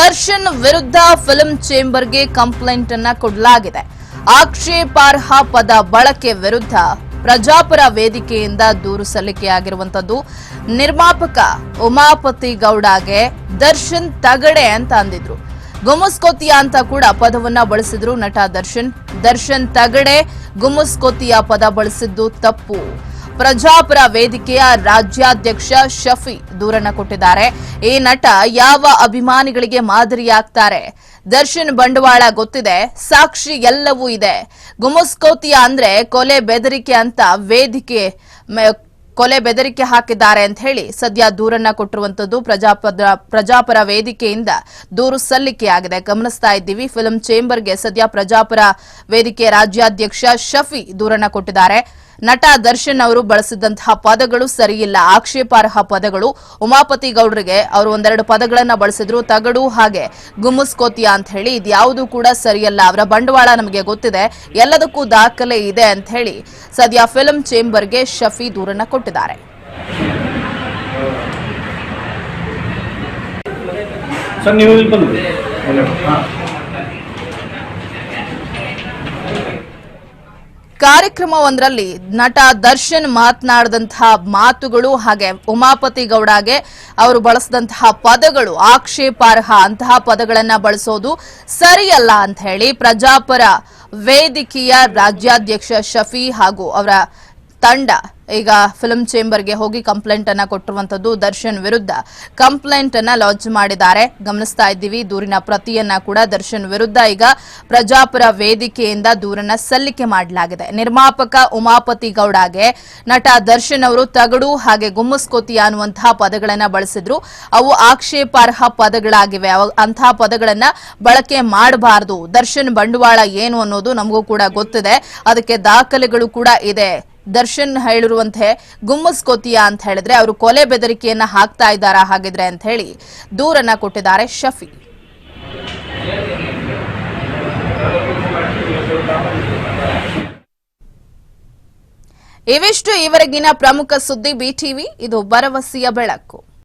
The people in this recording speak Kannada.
ದರ್ಶನ್ ವಿರುದ್ಧ ಫಿಲ್ಮ್ ಚೇಂಬರ್ಗೆ ಕಂಪ್ಲೇಂಟ್ ಅನ್ನ ಕೊಡಲಾಗಿದೆ. ಆಕ್ಷೇಪಾರ್ಹ ಪದ ಬಳಕೆ ವಿರುದ್ಧ ಪ್ರಜಾಪರ ವೇದಿಕೆಯಿಂದ ದೂರು ಸಲ್ಲಿಕೆಯಾಗಿರುವಂತದ್ದು ನಿರ್ಮಾಪಕ ಉಮಾಪತಿ ಗೌಡಗೆ ದರ್ಶನ್ ತಗಡೆ ಅಂತ ಅಂದಿದ್ರು. ಗುಮಸ್ಕೋತಿಯ ಅಂತ ಕೂಡ ಪದವನ್ನ ಬಳಸಿದ್ರು ನಟ ದರ್ಶನ್. ದರ್ಶನ್ ತಗಡೆ ಗುಮಸ್ಕೋತಿಯ ಪದ ಬಳಸಿದ್ದು ತಪ್ಪು. ಪ್ರಜಾಪರ ವೇದಿಕೆಯ ರಾಜ್ಯಾಧ್ಯಕ್ಷ ಶಫಿ ದೂರನ್ನ ಕೊಟ್ಟಿದ್ದಾರೆ. ಈ ನಟ ಯಾವ ಅಭಿಮಾನಿಗಳಿಗೆ ಮಾದರಿಯಾಗ್ತಾರೆ? ದರ್ಶನ್ ಬಂಡವಾಳ ಗೊತ್ತಿದೆ, ಸಾಕ್ಷಿ ಎಲ್ಲವೂ ಇದೆ. ಗುಮಸ್ಕೋತಿಯ ಅಂದ್ರೆ ಕೊಲೆ ಬೆದರಿಕೆ ಅಂತ ವೇದಿಕೆ ಕೊಲೆ ಬೆದರಿಕೆ ಹಾಕಿದ್ದಾರೆ ಅಂತ ಹೇಳಿ ಸದ್ಯ ದೂರನ್ನ ಕೊಟ್ಟಿರುವಂತದ್ದು ಪ್ರಜಾಪದ, ಪ್ರಜಾಪರ ವೇದಿಕೆಯಿಂದ ದೂರು ಸಲ್ಲಿಕೆಯಾಗಿದೆ ಗಮನಿಸ್ತಾ ಇದ್ದೀವಿ ಫಿಲ್ಮ್ ಚೇಂಬರ್ಗೆ ಸದ್ಯ ಪ್ರಜಾಪರ ವೇದಿಕೆ ರಾಜ್ಯಾಧ್ಯಕ್ಷ ಶಫಿ ದೂರನ್ನ ಕೊಟ್ಟಿದ್ದಾರೆ. ನಟ ದರ್ಶನ್ ಅವರು ಬಳಸಿದಂತಹ ಪದಗಳು ಸರಿಯಿಲ್ಲ. ಆಕ್ಷೇಪಾರ್ಹ ಪದಗಳು. ಉಮಾಪತಿ ಗೌಡ್ರಿಗೆ ಅವರು ಒಂದೆರಡು ಪದಗಳನ್ನ ಬಳಸಿದ್ರು. ತಗಡು ಹಾಗೆ ಗುಮ್ಮಸ್ಕೋತಿಯ ಅಂತ ಹೇಳಿ ಇದ್ಯಾವುದು ಕೂಡ ಸರಿಯಲ್ಲ. ಅವರ ಬಂಡವಾಳ ನಮಗೆ ಗೊತ್ತಿದೆ. ಎಲ್ಲದಕ್ಕೂ ದಾಖಲೆ ಇದೆ ಅಂತ ಹೇಳಿ ಸದ್ಯ ಫಿಲ್ಮ್ ಚೇಂಬರ್ಗೆ ಶಫಿ ದೂರನ್ನ ಕೊಟ್ಟಿದ್ದಾರೆ. ಸರ್ ನೀವು ಇಲ್ಲಿ ಬಂದ್ರಿ ಕಾರ್ಯಕ್ರಮವೊಂದರಲ್ಲಿ ನಟ ದರ್ಶನ್ ಮಾತನಾಡಿದಂತಹ ಮಾತುಗಳು ಹಾಗೆ ಉಮಾಪತಿ ಗೌಡಗೆ ಅವರು ಬಳಸಿದಂತಹ ಪದಗಳು, ಆಕ್ಷೇಪಾರ್ಹ ಅಂತಹ ಪದಗಳನ್ನ ಬಳಸೋದು ಸರಿಯಲ್ಲ ಅಂತ ಹೇಳಿ ಪ್ರಜಾಪರ ವೇದಿಕೆಯ ರಾಜ್ಯಾಧ್ಯಕ್ಷ ಶಫಿ ಹಾಗೂ ಅವರ ತಂಡ ಈಗ ಫಿಲ್ಮ್ ಚೇಂಬರ್ಗೆ ಹೋಗಿ ಕಂಪ್ಲೇಂಟ್ ಅನ್ನ ಕೊಟ್ಟಿರುವಂತದ್ದು ದರ್ಶನ್ ವಿರುದ್ಧ. ಕಂಪ್ಲೇಂಟ್ ಅನ್ನ ಲಾಂಚ್ ಮಾಡಿದ್ದಾರೆ. ಗಮನಿಸ್ತಾ ಇದ್ದೀವಿ, ದೂರಿನ ಪ್ರತಿಯನ್ನ ಕೂಡ ದರ್ಶನ್ ವಿರುದ್ಧ ಈಗ ಪ್ರಜಾಪುರ ವೇದಿಕೆಯಿಂದ ದೂರನ್ನ ಸಲ್ಲಿಕೆ ಮಾಡಲಾಗಿದೆ. ನಿರ್ಮಾಪಕ ಉಮಾಪತಿ ಗೌಡಗೆ ನಟ ದರ್ಶನ್ ಅವರು ತಗಡು ಹಾಗೆ ಗುಮ್ಮಸ್ಕೋತಿ ಅನ್ನುವಂತಹ ಪದಗಳನ್ನ ಬಳಸಿದ್ರು. ಅವು ಆಕ್ಷೇಪಾರ್ಹ ಪದಗಳಾಗಿವೆ. ಅಂತಹ ಪದಗಳನ್ನ ಬಳಕೆ ಮಾಡಬಾರದು. ದರ್ಶನ್ ಬಂಡವಾಳ ಏನು ಅನ್ನೋದು ನಮಗೂ ಕೂಡ ಗೊತ್ತಿದೆ. ಅದಕ್ಕೆ ದಾಖಲೆಗಳು ಕೂಡ ಇದೆ. ದರ್ಶನ್ ಹೇಳಿರುವಂತೆ ಗುಮ್ಮಸ್ಕೋತಿಯ ಅಂತ ಹೇಳಿದ್ರೆ ಅವರು ಕೊಲೆ ಬೆದರಿಕೆಯನ್ನ ಹಾಕ್ತಾ ಇದ್ದಾರಾ ಹಾಗಿದ್ರೆ ಅಂತ ಹೇಳಿ ದೂರನ್ನ ಕೊಟ್ಟಿದ್ದಾರೆ ಶಫಿ. ಇವಿಷ್ಟು ಈವರೆಗಿನ ಪ್ರಮುಖ ಸುದ್ದಿ ಬಿಟಿವಿ, ಇದು ಭರವಸೆಯ ಬೆಳಕು.